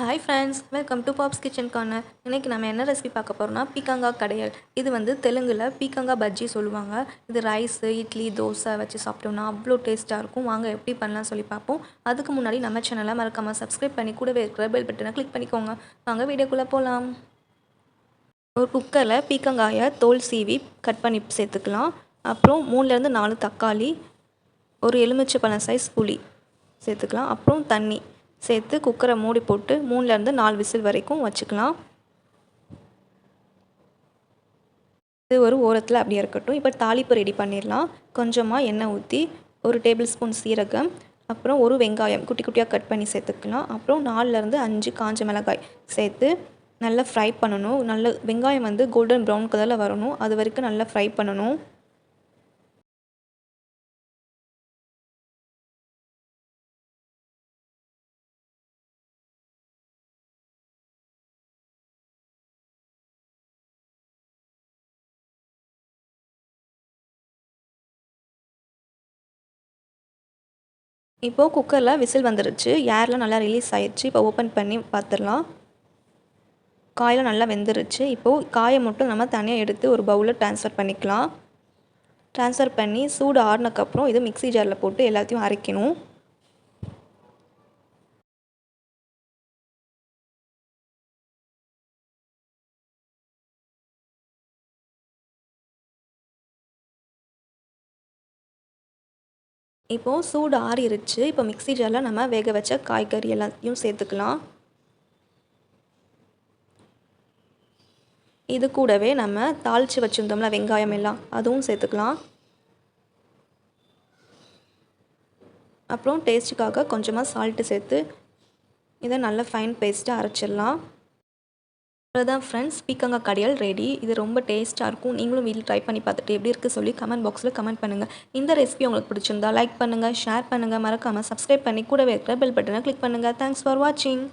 Hi friends welcome to Pops kitchen corner இன்றைக்கி நம்ம என்ன ரெசிபி பார்க்க போகிறோம்னா பீக்கங்காய் கடையல். இது வந்து தெலுங்கில் பீக்கங்காய் பஜ்ஜி சொல்லுவாங்க. இது ரைஸு இட்லி தோசை வச்சு சாப்பிட்டோம்னா அவ்வளோ டேஸ்ட்டாக இருக்கும். வாங்க எப்படி பண்ணலாம் சொல்லி பார்ப்போம். அதுக்கு முன்னாடி நம்ம சேனலை மறக்காமல் சப்ஸ்கிரைப் பண்ணி கூடவே இருக்கிற பெல் பட்டனை கிளிக் பண்ணிக்கோங்க. வாங்க வீடியோக்குள்ளே போகலாம் ஒரு குக்கரில் பீக்கங்காயை தோல் சீவி கட் பண்ணி சேர்த்துக்கலாம். அப்புறம் மூணுலேருந்து நாலு தக்காளி ஒரு எலுமிச்சை பழம் சைஸ் புளி சேர்த்துக்கலாம். அப்புறம் தண்ணி. சேர்த்து குக்கரை மூடி போட்டு மூணுலேருந்து நாலு விசில் வரைக்கும் வச்சுக்கலாம். இது ஒரு ஓரத்தில் அப்படியே இருக்கட்டும். இப்போ தாளிப்பு ரெடி பண்ணிடலாம். கொஞ்சமாக எண்ணெய் ஊற்றி ஒரு டேபிள் ஸ்பூன் சீரகம் அப்புறம் ஒரு வெங்காயம் குட்டி குட்டியாக கட் பண்ணி சேர்த்துக்கலாம். அப்புறம் நாலுலேருந்து அஞ்சு காஞ்ச மிளகாய் சேர்த்து நல்லா ஃப்ரை பண்ணணும். நல்ல வெங்காயம் வந்து கோல்டன் ப்ரௌன் கலரில் வரணும். அது வரைக்கும் நல்லா ஃப்ரை பண்ணணும். இப்போது குக்கரில் விசில் வந்துருச்சு. ஏர்லாம் நல்லா ரிலீஸ் ஆயிடுச்சு இப்போ ஓப்பன் பண்ணி பார்த்துடலாம் காயெலாம் நல்லா வெந்துருச்சு. இப்போது காயை மட்டும் நம்ம தனியாக எடுத்து ஒரு பவுலில் ட்ரான்ஸ்ஃபர் பண்ணிக்கலாம். ட்ரான்ஸ்ஃபர் பண்ணி சூடு ஆடினக்கப்புறம் இது மிக்சி ஜாரில் போட்டு எல்லாத்தையும் அரைக்கணும். இப்போது சூடு ஆறிடுச்சு இப்போ மிக்சி ஜாரில் நம்ம வேக வச்ச காய்கறி எல்லாத்தையும் சேர்த்துக்கலாம். இது கூடவே நம்ம தாளித்து வச்சுருந்தோம்ல வெங்காயம் எல்லாம் அதுவும் சேர்த்துக்கலாம். அப்புறம் டேஸ்ட்டுக்காக கொஞ்சமாக சால்ட்டு சேர்த்து இதை நல்ல ஃபைன் பேஸ்ட்டாக அரைச்சிடலாம். அவ்வளோதான் ஃப்ரெண்ட்ஸ் பீக்கங்காய் கடையால் ரெடி இது ரொம்ப டேஸ்ட்டாக இருக்கும். நீங்களும் வீட்டில் ட்ரை பண்ணி பார்த்துட்டு எப்படி இருக்குது சொல்லி கமெண்ட் பாக்ஸில் கமெண்ட் பண்ணுங்கள் இந்த ரெசிபி உங்களுக்கு பிடிச்சிருந்தா லைக் பண்ணுங்கள் ஷேர் பண்ணுங்கள் மறக்காமல் சப்ஸ்கிரைப் பண்ணி கூடவே இருக்கிற பெல் பட்டனை கிளிக் பண்ணுங்கள் தேங்க்ஸ் ஃபார் வாட்சிங்